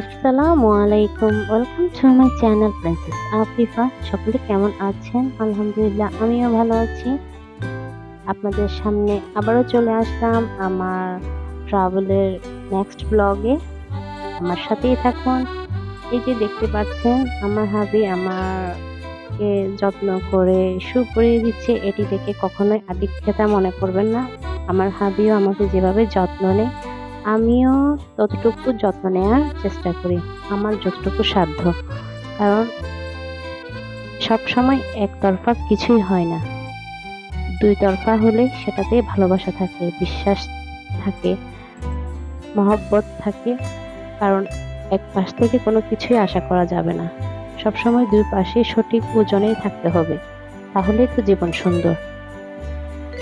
আসসালামু আলাইকুম welcome to my channel princess Afifa সকলে কেমন আছেন? আলহামদুলিল্লাহ, আমিও ভালো আছি। আপনাদের সামনে আবারও চলে আসলাম আমার ট্রাভেলের নেক্সট ব্লগে আমার সাথেই থাকুন। এই যে দেখতে পাচ্ছেন, আমার হাবি আমারকে যত্ন করে শু পরিয়ে দিচ্ছে। এটি দেখে কখনোই আদিক্ষেতা মনে করবেন না। আমার হাবিও আমাকে যেভাবে যত্ন নেয় আমিও ততটুকু যত্ন নেওয়ার চেষ্টা করি, আমার যতটুকু সাধ্য। কারণ সবসময় একতরফা কিছুই হয় না। দুই তরফা হলে সেটাতে ভালোবাসা থাকে, বিশ্বাস থাকে, মহব্বত থাকে, কারণ এক পাশ থেকে কোনো কিছুই আশা করা যাবে না। সবসময় দুই পাশে সঠিক ওজনেই থাকতে হবে, তাহলেই তো জীবন সুন্দর।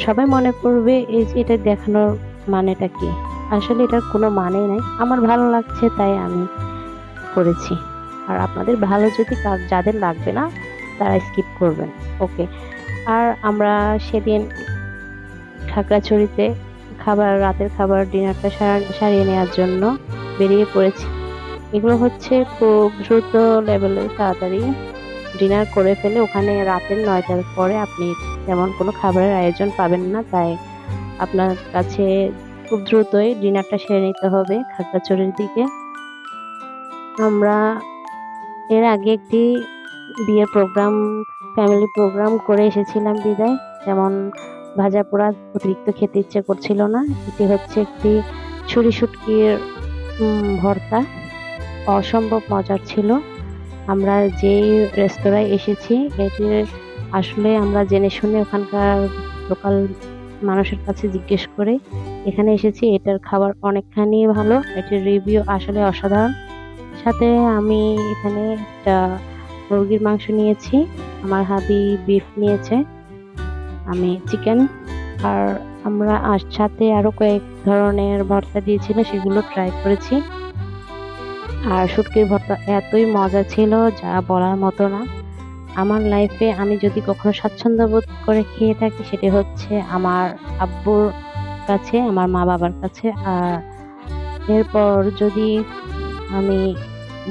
সবাই মনে করবে, এই এটা দেখানোর মানেটা কি? আসলে এটার কোনো মানে নাই। আমার ভালো লাগছে, তাই আমি করেছি। আর আপনাদের ভালো যদি যাদের লাগবে না, তারা স্কিপ করবেন। ওকে আর আমরা সেদিন খাগড়াছড়িতে খাবার, রাতের খাবার, ডিনারটা সারিয়ে নেওয়ার জন্য বেরিয়ে পড়েছি। এগুলো হচ্ছে খুব দ্রুত লেভেলের তাড়াতাড়ি ডিনার করে ফেলে। ওখানে রাতের নয়টার পরে আপনি তেমন কোনো খাবারের আয়োজন পাবেন না, তাই আপনার কাছে খুব দ্রুতই ডিনারটা সেরে নিতে হবে খাগড়াছড়ির দিকে। আমরা এর আগে একটি বিয়ের প্রোগ্রাম ফ্যামিলি প্রোগ্রাম করে এসেছিলাম বিদায়। যেমন ভাজা পোড়া অতিরিক্ত খেতে ইচ্ছে করছিল না। এটি হচ্ছে একটি ছুরি শুটকির উম, ভর্তা। অসম্ভব মজার ছিল। আমরা যেই রেস্তোরাঁয় এসেছি এটি আসলে আমরা জেনে শুনে ওখানকার লোকাল মানুষের কাছে জিজ্ঞেস করে এখানে এসেছি, এটার খাবার অনেকখানি ভালো, এটির রিভিউ আসলে অসাধারণ। সাথে আমি এখানে একটা মুরগির মাংস নিয়েছি, আমার হাবি বিফ নিয়েছে, আমি চিকেন আর আমরা আর সাথে আরও কয়েক ধরনের ভর্তা দিয়েছিল, সেগুলো ট্রাই করেছি। আর শুটকির ভর্তা এতই মজা ছিল, যা বলার মতো না। আমার লাইফে আমি যদি কখনো স্বাচ্ছন্দ্য বোধ করে খেয়ে থাকি, সেটি হচ্ছে আমার আব্বুর কাছে, আমার মা বাবার কাছে। আর এরপর যদি আমি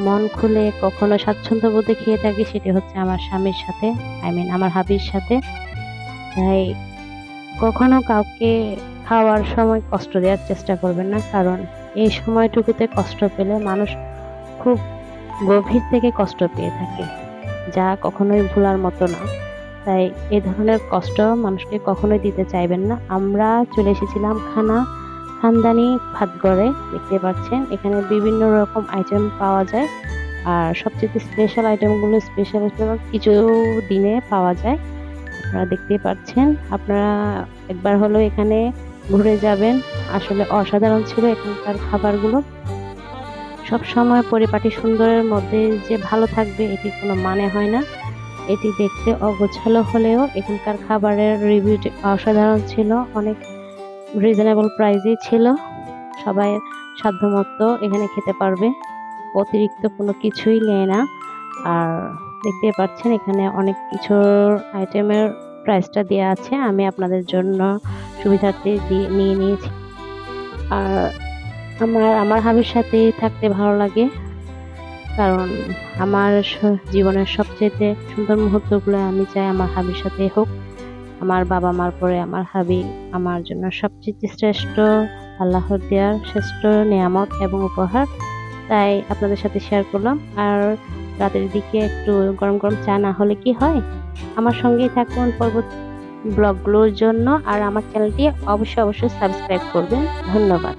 মন খুলে কখনো স্বাচ্ছন্দ্য বোধে খেয়ে থাকি, সেটি হচ্ছে আমার স্বামীর সাথে আই মিন আমার হাবির সাথে। তাই কখনো কাউকে খাওয়ার সময় কষ্ট দেওয়ার চেষ্টা করবেন না, কারণ এই সময়টুকুতে কষ্ট পেলে মানুষ খুব গভীর থেকে কষ্ট পেয়ে থাকে, যা কখনোই ভোলার মতো না। তাই এ ধরনের কষ্ট মানুষকে কখনোই দিতে চাইবেন না। আমরা চলে এসেছিলাম খানা খানদানি ভাতগড়ে দেখতে পাচ্ছেন। এখানে বিভিন্ন রকম আইটেম পাওয়া যায়। আর সবচেয়ে স্পেশাল আইটেমগুলো স্পেশাল কিছু দিনে পাওয়া যায়। আপনারা দেখতে পাচ্ছেন। আপনারা একবার হলো এখানে ঘুরে যাবেন। আসলে অসাধারণ ছিল এখানকার খাবারগুলো। সব সময় পরিপাটি সুন্দরের মধ্যে যে ভালো থাকবে এটি কোনো মানে হয় না। এটি দেখতে অগোছালো হলেও এখানকার খাবারের রিভিউটি অসাধারণ ছিল, অনেক রিজনেবল প্রাইসেই ছিল। সবাই সাধ্যমতো এখানে খেতে পারবে। অতিরিক্ত কোনো কিছুই নেয় না। আর দেখতে পাচ্ছেন এখানে অনেক কিছুর আইটেমের প্রাইসটা দেওয়া আছে। আমি আপনাদের জন্য সুবিধার্থে দিয়ে নিয়ে নিয়েছি। আর আমার আমার হাবির সাথে থাকতে ভালো লাগে। কারণ আমার জীবনের সবচেয়ে সুন্দর মুহূর্তগুলো আমি চাই আমার হাবির সাথে হোক। আমার বাবা মার পরে আমার হাবি আমার জন্য সবচেয়ে শ্রেষ্ঠ, আল্লাহর দেওয়ার শ্রেষ্ঠ নিয়ামত এবং উপহার। তাই আপনাদের সাথে শেয়ার করলাম। আর রাতের দিকে একটু গরম গরম চা না হলে কি হয়? আমার সঙ্গেই থাকুন পর্বত ব্লগগুলোর জন্য। আর আমার চ্যানেলটি অবশ্যই অবশ্যই সাবস্ক্রাইব করবেন। ধন্যবাদ।